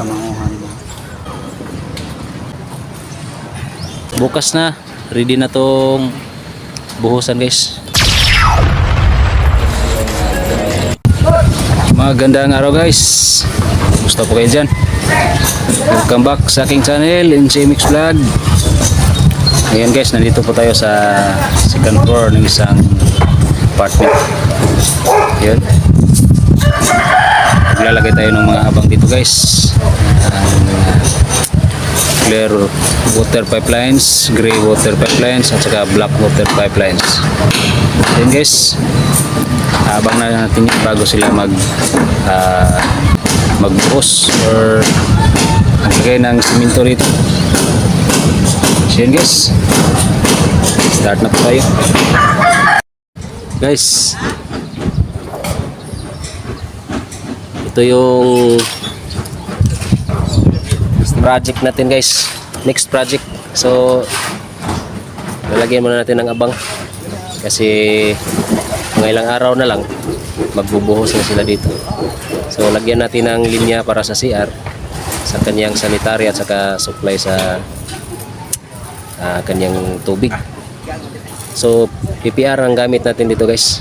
kamanguhan. Bukas na. Ready na tong buhusan guys. Magandang araw guys. Gusto po kayo dyan. Welcome back sa aking channel, NCMX Vlog. Ngayon guys, nandito po tayo sa second floor ng isang apartment. Yun. Maglalagay tayo ng mga habang dito guys. Ang clear water pipelines, gray water pipelines, at saka black water pipelines. Then guys, habang na natin yun bago sila mag uh, magbuhos or maglagay ng simento rito. So yun guys, start na po tayo. Guys, ito yung project natin guys. Next project. So lalagyan muna natin ng abang. Kasi mga ilang araw na lang magbubuhos na sila dito. So lagyan natin ng linya para sa CR sa kanyang sanitary at saka supply sa ah, kanyang tubig. So PPR ang gamit natin dito guys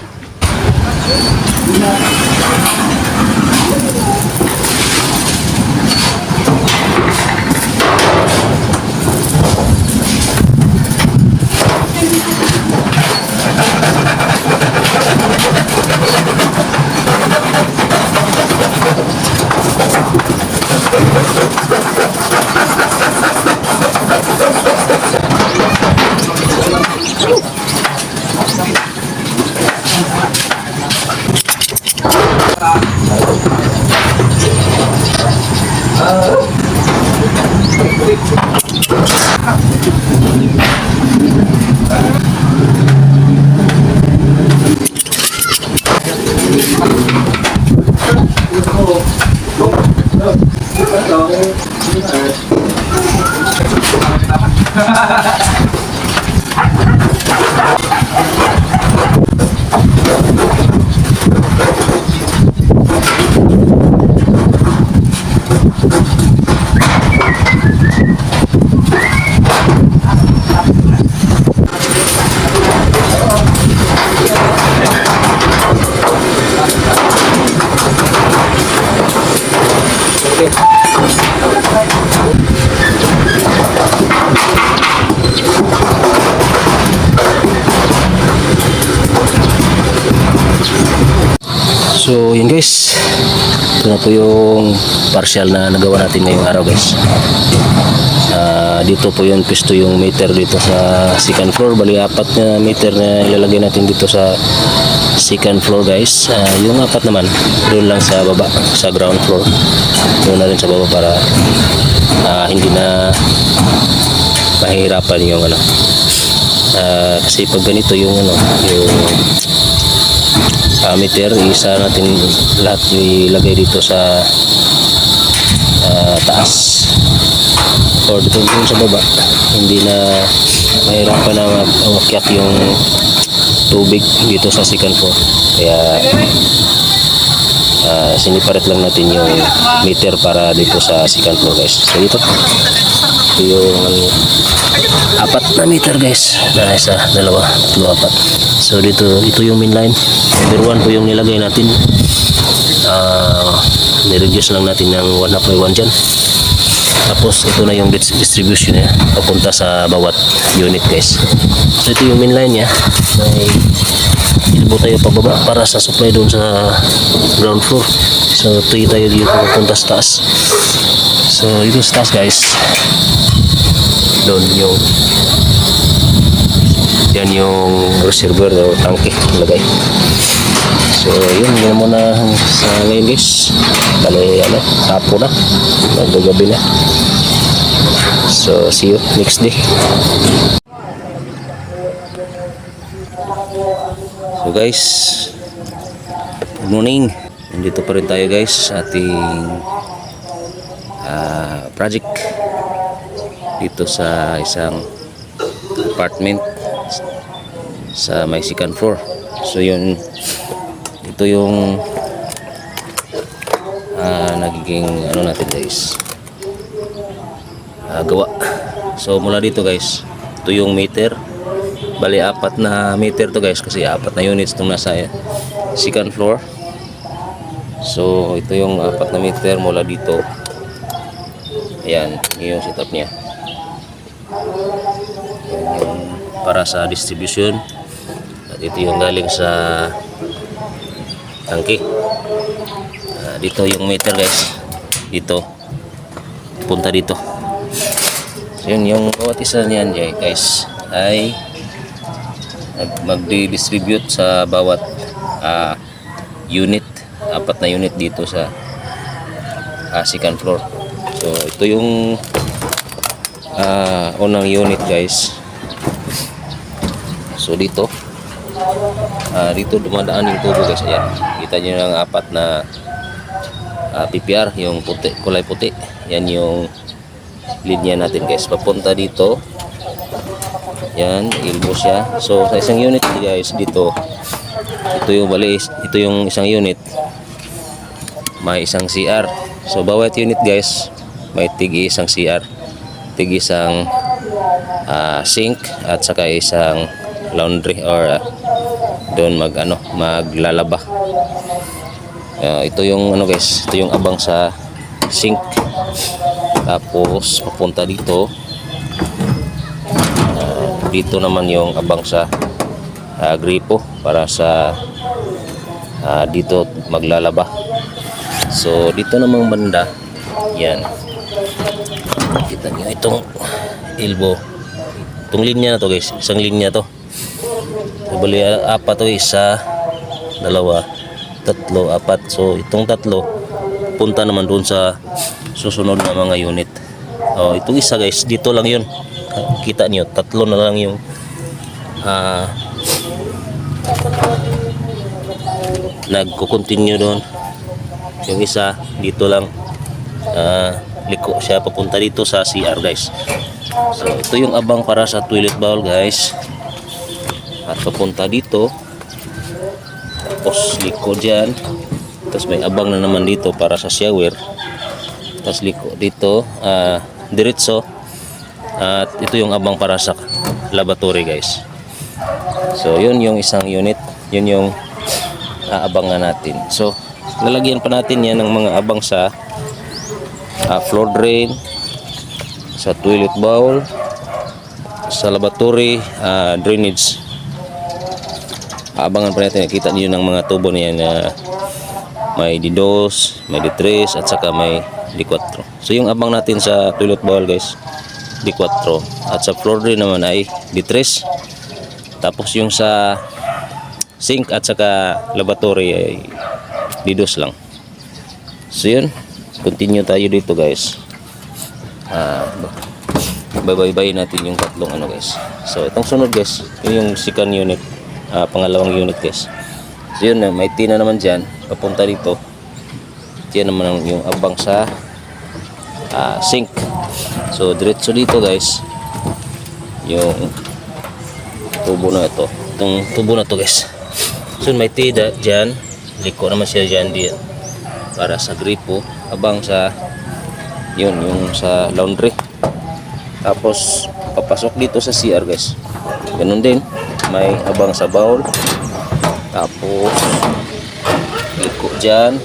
partial na nagawa natin ngayong araw guys. Ah, Dito po yung pisto yung meter dito sa second floor. Bali apat na meter na ilalagay natin dito sa second floor guys. Ah, Yung apat naman doon lang sa baba sa ground floor. Doon na rin sa baba para ah, hindi na mahihirapan yung ano. Ah, kasi pag ganito yung ano yung uh, meter isa natin lahat ilagay dito sa taas or dito dun sa baba. Hindi na mahirapan na umakyat yung tubig dito sa second floor. Kaya uh, siniparet lang natin yung meter para dito sa second floor guys. So ito. Ito yung apat na meter guys. Na isa, dalawa, tatlo, apat. So dito, ito yung main line. Number one po yung nilagay natin. Uh, nireduce lang natin ng 1 half by 1 dyan. Tapos ito na yung dis- distribution niya papunta sa bawat unit guys. So ito yung main line niya. May ilbo tayo pababa para sa supply doon sa ground floor. So ito tayo dito papunta sa taas. So ito sa taas guys. Doon yung yan yung reservoir o tangke lagay so yun yun muna sa ngayon guys bali ano tapo na. Magagabi na. So see you next day. So guys good morning. Nandito pa rin tayo guys sa ating ah, project dito sa isang apartment sa may second floor. So yun. Ito yung ah, nagiging ano natin guys. Ah, gawa. So mula dito guys. Ito yung meter. Bali apat na meter to guys kasi apat na units itong nasa eh, second floor. So ito yung apat na meter mula dito. Ayan yun yung setup niya. Para sa distribution ito yung galing sa tangke. Ah, dito yung meter guys. Dito. Punta dito. So yun yung bawat isa niyan guys ay magdi-distribute sa bawat ah, unit. Apat na unit dito sa ah, second floor. So ito yung ah, unang unit guys. So dito ah, dito dumadaan yung tubo guys. Ayan. Kita nyo ng apat na ah, PPR yung puti, kulay puti. Yan yung linya natin guys. Papunta dito. Yan ilbo siya. So sa isang unit guys dito ito yung bali ito yung isang unit. May isang CR so bawat unit guys may tigi isang CR tigi isang ah, sink at saka isang laundry or ah, doon mag ano maglalaba. Ah, ito yung ano guys ito yung abang sa sink. Tapos papunta dito. Ah, dito naman yung abang sa ah, gripo para sa ah, dito maglalaba. So dito namang banda yan. Kita nyo itong elbow. Itong linya na to guys isang linya to bali apat to isa dalawa tatlo apat. So itong tatlo punta naman doon sa susunod na mga unit. Oh itong isa guys dito lang yun. Kita niyo tatlo na lang yung ah nagko-continue doon. Yung isa dito lang ah, liko siya papunta dito sa CR guys. So ito yung abang para sa toilet bowl guys at papunta dito. Tapos liko dyan. Tapos may abang na naman dito para sa shower. Tapos liko dito. Ah diretso. At ito yung abang para sa laboratory guys. So yun yung isang unit. Yun yung aabangan natin. So lalagyan pa natin yan ng mga abang sa ah, floor drain sa toilet bowl sa laboratory ah, drainage aabangan pa natin nakita niyo ng mga tubo niya na may D2, may D3 at saka may D4 so yung abang natin sa toilet bowl guys D4 at sa floor drain naman ay D3 tapos yung sa sink at saka laboratory ay D2 lang. So yun. Continue tayo dito guys. Ah bye-bye natin yung tatlong ano guys. So itong sunod guys yun yung second unit ah, pangalawang unit guys. So yun eh, may tina naman dyan. Papunta dito. Yan naman ang yung abang sa ah, sink. So diretso dito guys. Yung tubo na ito. Itong tubo na to guys. So may tida dyan. Liko naman siya dyan diyan para sa gripo. Abang sa yun yung sa laundry. Tapos papasok dito sa CR guys. Ganun din may abang sa bowl. Tapos liko dyan.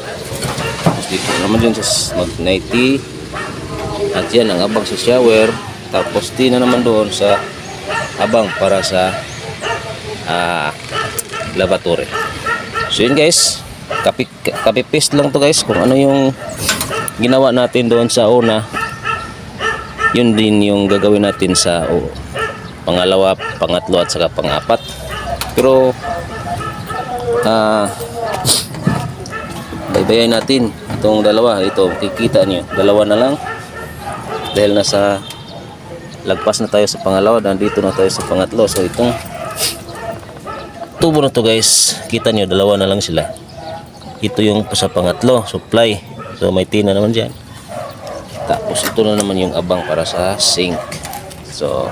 Tapos dito naman din sa mag 90 at yan ang abang sa shower. Tapos tina naman doon sa abang para sa ah, laboratory so yun guys. Copy, copy paste lang to guys kung ano yung ginawa natin doon sa una. Yun din yung gagawin natin sa oh, pangalawa, pangatlo at saka pangapat. Pero ah baybayin natin itong dalawa. Ito kikita nyo dalawa na lang. Dahil nasa lagpas na tayo sa pangalawa nandito na tayo sa pangatlo. So itong tubo na to guys. Kita nyo dalawa na lang sila. Ito yung sa pangatlo supply. So may tina naman dyan. Tapos ito na naman yung abang para sa sink. So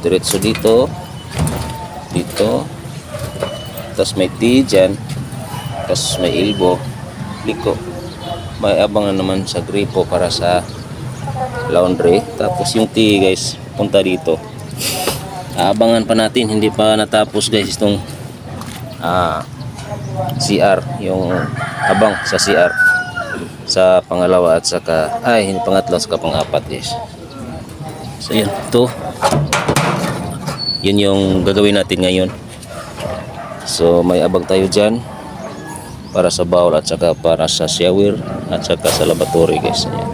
diretso dito. Dito. Tapos may T dyan. Tapos may elbow. Liko. May abangan naman sa gripo para sa laundry. Tapos yung tea guys, punta dito. Aabangan pa natin, hindi pa natapos guys itong ah, CR, yung abang sa CR sa pangalawa at saka ay pangatlo at saka pang-apat guys. So yun, to. Yun yung gagawin natin ngayon. So may abang tayo dyan para sa bowl at saka para sa shower at saka sa laboratory guys. Ayan.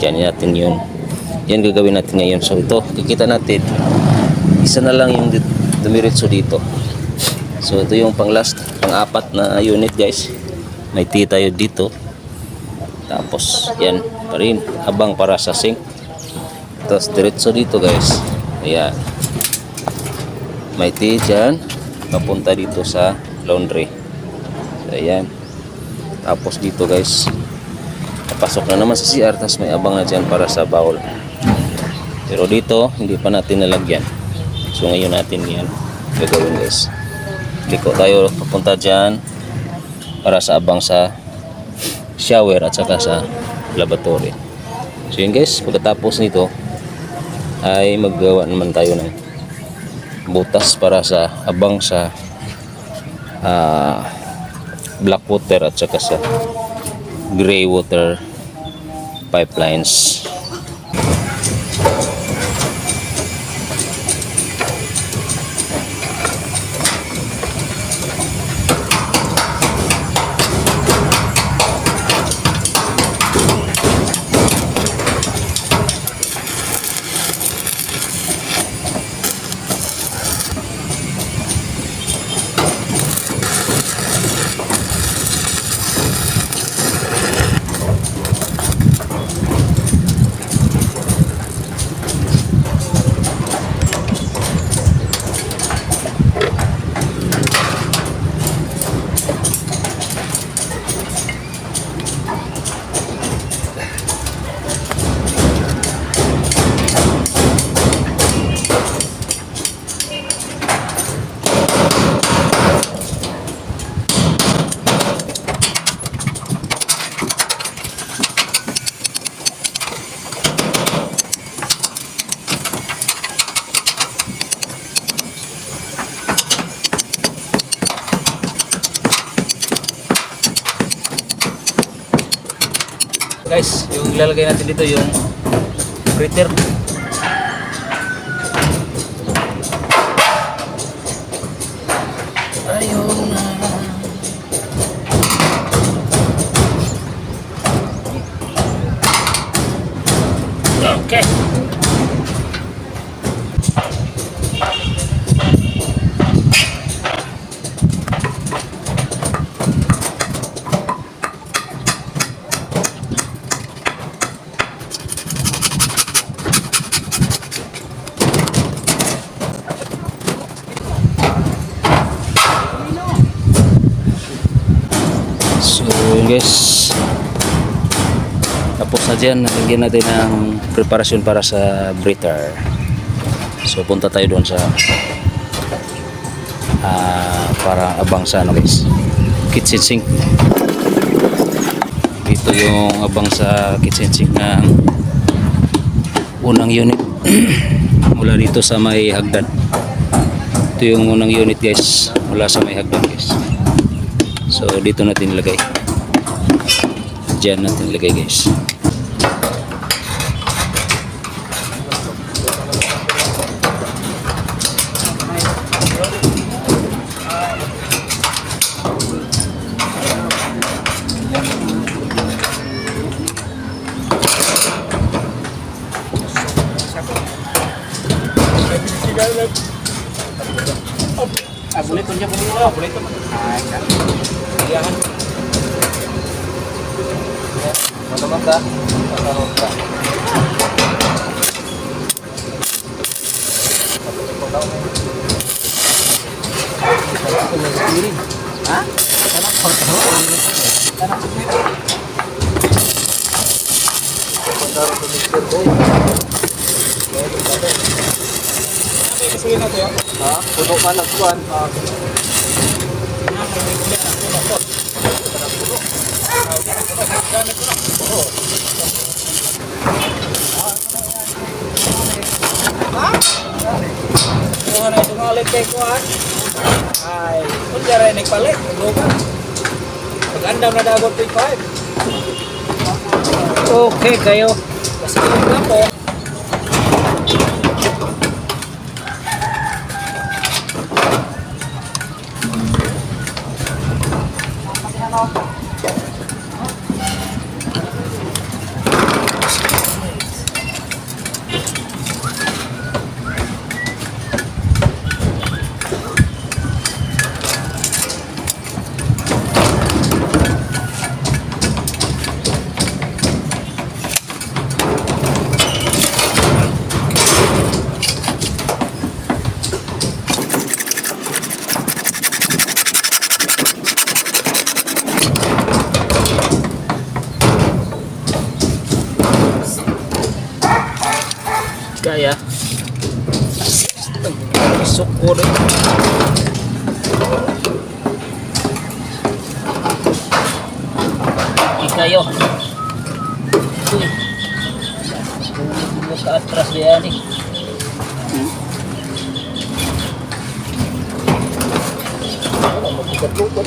Diyan natin yun. Yan gagawin natin ngayon. So ito, kikita natin. Isa na lang yung dumiretso dito. So ito yung pang last, pang apat na unit guys. May tea tayo dito. Tapos yan pa rin. Abang para sa sink. Tapos diretso dito guys. Ayan. May tea dyan. Papunta dito sa laundry. So, ayan. Tapos dito guys. Papasok na naman sa CR. Tapos may abang na dyan para sa bowl. Pero dito, hindi pa natin nalagyan. So ngayon natin yan gagawin guys. Liko tayo papunta dyan para sa abang sa shower at saka sa laboratory. So yun guys, pagkatapos nito ay maggawa naman tayo ng butas para sa abang sa ah, black water at saka sa gray water pipelines. Ilalagay natin dito yung fritter. Na dyan Nalagyan natin ng preparasyon para sa breather. So punta tayo doon sa ah, Para abang sa ano guys? Kitchen sink. Ito yung abang sa kitchen sink ng Unang unit. Mula dito sa may hagdan. Ito yung unang unit guys. Mula sa may hagdan guys. So dito natin ilagay. Diyan natin ilagay guys. Ah, boleh tunjuk dulu. Oh, boleh itu. Ah, kan. Iya kan. Mata-mata. Mata-mata. Hah? Sana kalau Ha? Puno ka ng kuwan. Kuha na itong alit kay Kuhan. Ay, kung dyan rin nagpalit, lupa. Pag-andam na dagot 25. Okay kayo. Kasi yung po.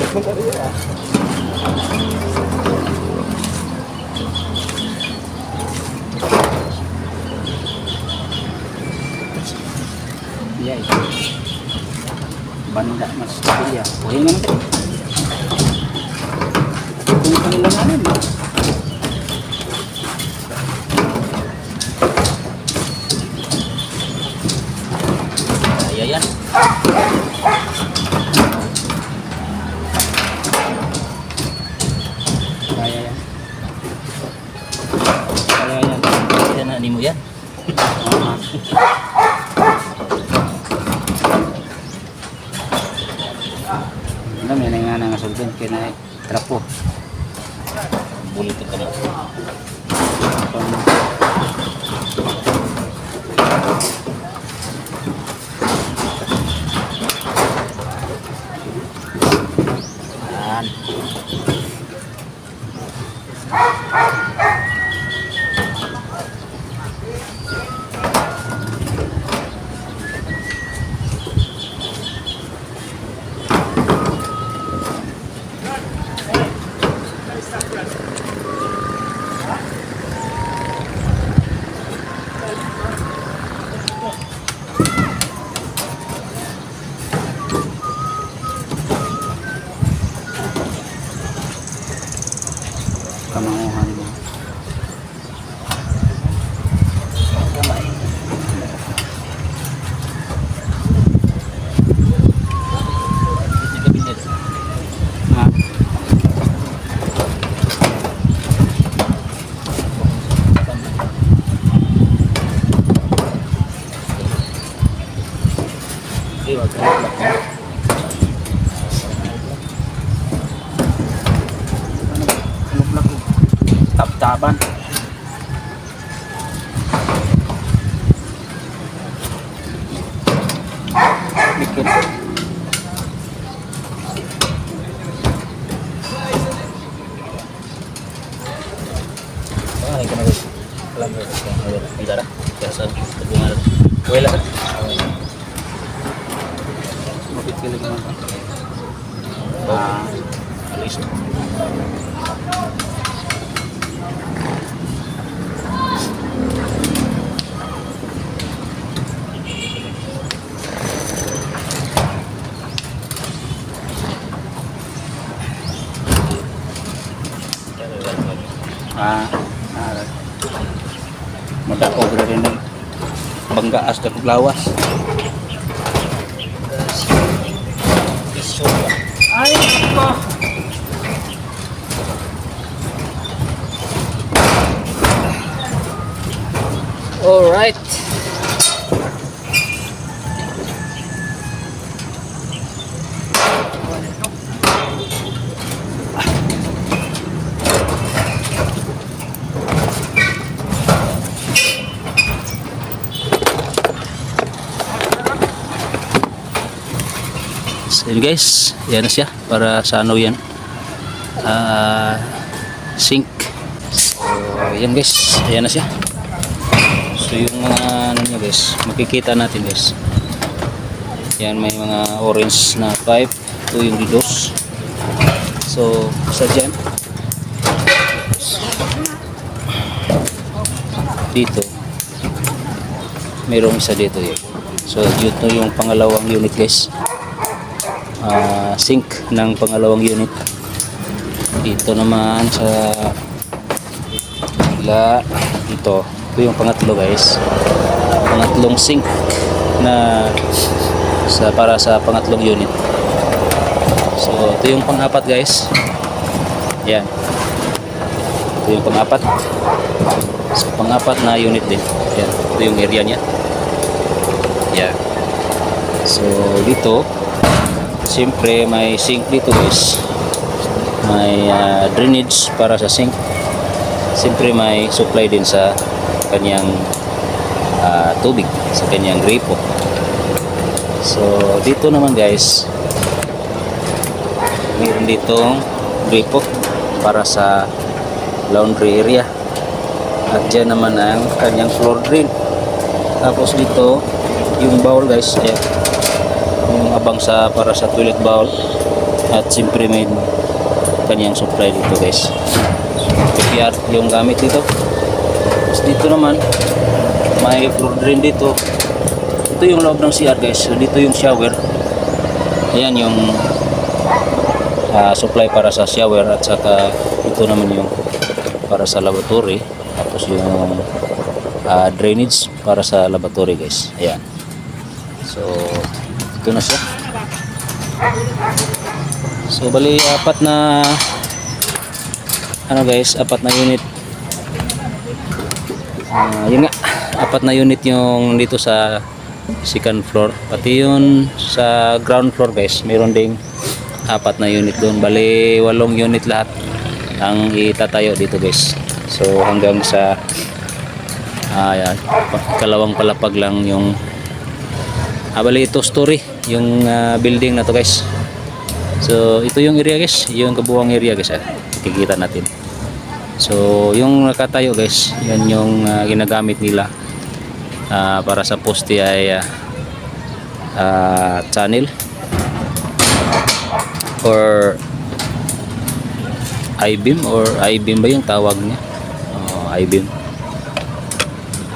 Iya, iya. Banda mas iya. Boleh nggak nanti? Kung pangilanganin mo. Kaya yan. Kaya yan. Kaya yan. Kaya na, mo yan. Alam yan nga nga sultan kaya na trapo. Bulit ito na. Yan. Kamanguhan mo. Kamay. Ha? Tap-tapan. Bikin. Ah, ikaw na guys. Alam mo, hindi na. Biasa, hubungan. Wala ka. Lang naman. Ah, Alis. ah, ah. Madako ko rin ng banggaas na kuglawas. Ay, ko. All right. So yun guys, yan na siya para sa ano yan. Ah, sink. So, yan guys. Ayan na siya. So, yung mga ano nyo guys, makikita natin guys. Yan, may mga orange na pipe. Ito yung didos. So, isa dyan. Dito. Mayroong isa dito yun. So, dito yung pangalawang unit guys. Ah, sink ng pangalawang unit. Dito naman sa la dito. Ito yung pangatlo guys. Pangatlong sink na sa para sa pangatlong unit. So, ito yung pang-apat guys. Yan. Ito yung pang-apat. So, pang-apat na unit din. Yan. Ito yung area niya. Yan. So, dito, siyempre may sink dito guys. May ah, drainage para sa sink. Siyempre may supply din sa kanyang ah, tubig, sa kanyang gripo. So, dito naman guys, meron ditong gripo para sa laundry area. At dyan naman ang kanyang floor drain. Tapos dito, yung bowl guys, ayan. Yung abang sa para sa toilet bowl. At siyempre may kanyang supply dito guys. PPR yung gamit dito. Tapos dito naman, may floor drain dito. Ito yung loob ng CR guys. So, dito yung shower. Ayan yung ah, supply para sa shower at saka ito naman yung para sa lavatory. Tapos yung ah, drainage para sa lavatory guys. Ayan. So, ito na siya. So, bali apat na ano guys, apat na unit. Ah, yun nga, apat na unit yung dito sa second floor. Pati yun sa ground floor guys, mayroon ding apat na unit doon. Bali, walong unit lahat ang itatayo dito guys. So hanggang sa ah, yan, kalawang palapag lang yung ah, bali ito story yung ah, building na to guys. So ito yung area guys, yung kabuwang area guys. Ah. Kikita natin. So yung nakatayo guys, yan yung ah, ginagamit nila Ah, para sa poste ay ah, ah, channel or I-beam or I-beam ba yung tawag niya? Oh, I-beam.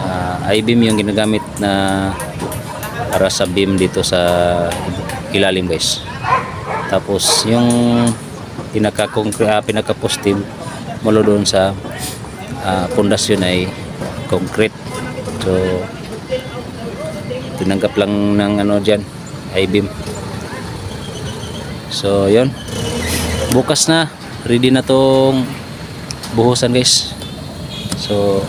Ah, I-beam yung ginagamit na para sa beam dito sa ilalim guys. Tapos yung pinaka uh, pinaka-poste mula doon sa ah, pundasyon ay concrete. So tinanggap lang ng ano diyan I-beam. So, yun. Bukas na. Ready na tong buhusan guys. So,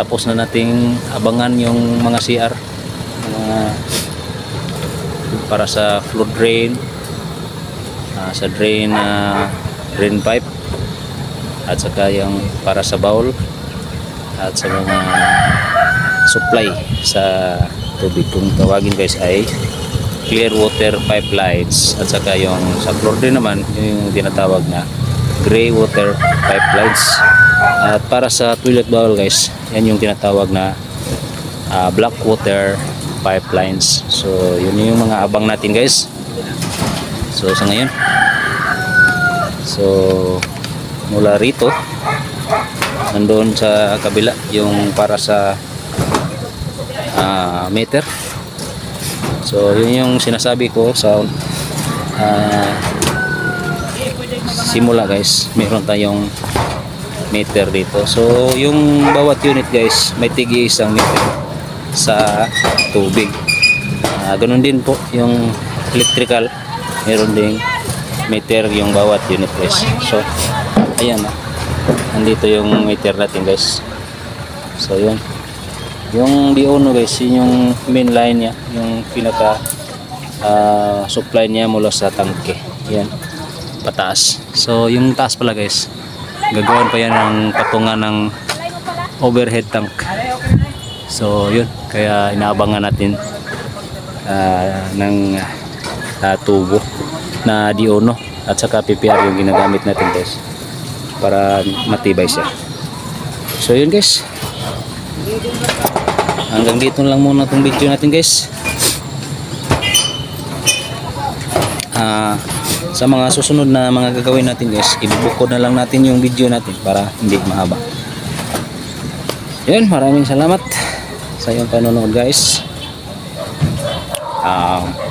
tapos na nating abangan yung mga CR. Mga para sa floor drain. Ah, sa drain na drain pipe. At saka yung para sa bowl. At sa mga supply sa tubig. Kung tawagin guys ay clear water pipelines at saka yung sa floor din naman yung tinatawag na gray water pipelines at para sa toilet bowl guys yan yung tinatawag na ah, black water pipelines so yun yung mga abang natin guys so sa ngayon so mula rito nandoon sa kabila yung para sa ah, meter So, yun yung sinasabi ko sa ah, simula guys. Meron tayong meter dito. So, yung bawat unit guys, may tigi isang meter sa tubig. Ah, ganun din po yung electrical. Meron ding meter yung bawat unit guys. So, ayan na. Nandito yung meter natin guys. So, yun. Yung D1 guys, yun yung main line niya, yung pinaka ah, supply niya mula sa tangke. Yan, pataas. So, yung taas pala guys, gagawin pa yan ng patungan ng overhead tank. So, yun, kaya inaabangan natin ah, ng ah, tubo na D1 at saka PPR yung ginagamit natin guys. para matibay siya. So yun guys. Hanggang dito lang muna itong video natin guys. Ah, sa mga susunod na mga gagawin natin guys, ibubukod na lang natin yung video natin para hindi mahaba. Yun, maraming salamat sa iyong panonood guys. Um,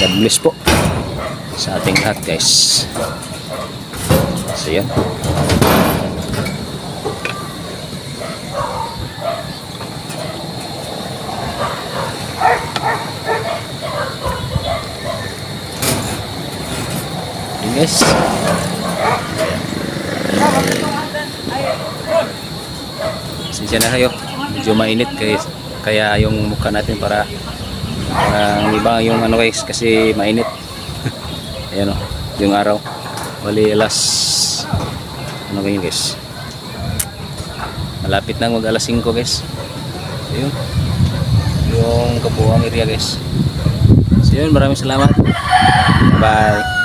God bless po sa ating lahat guys. So yun. Yun guys. Sinsya na kayo. Medyo mainit kaya, kaya yung mukha natin para parang iba yung ano guys kasi mainit. Ayan o, yung araw. Bali alas ano ganyan guys. Malapit na mag alas 5 guys. So, yun. Yung kabuang area guys. So yun, maraming salamat. Bye.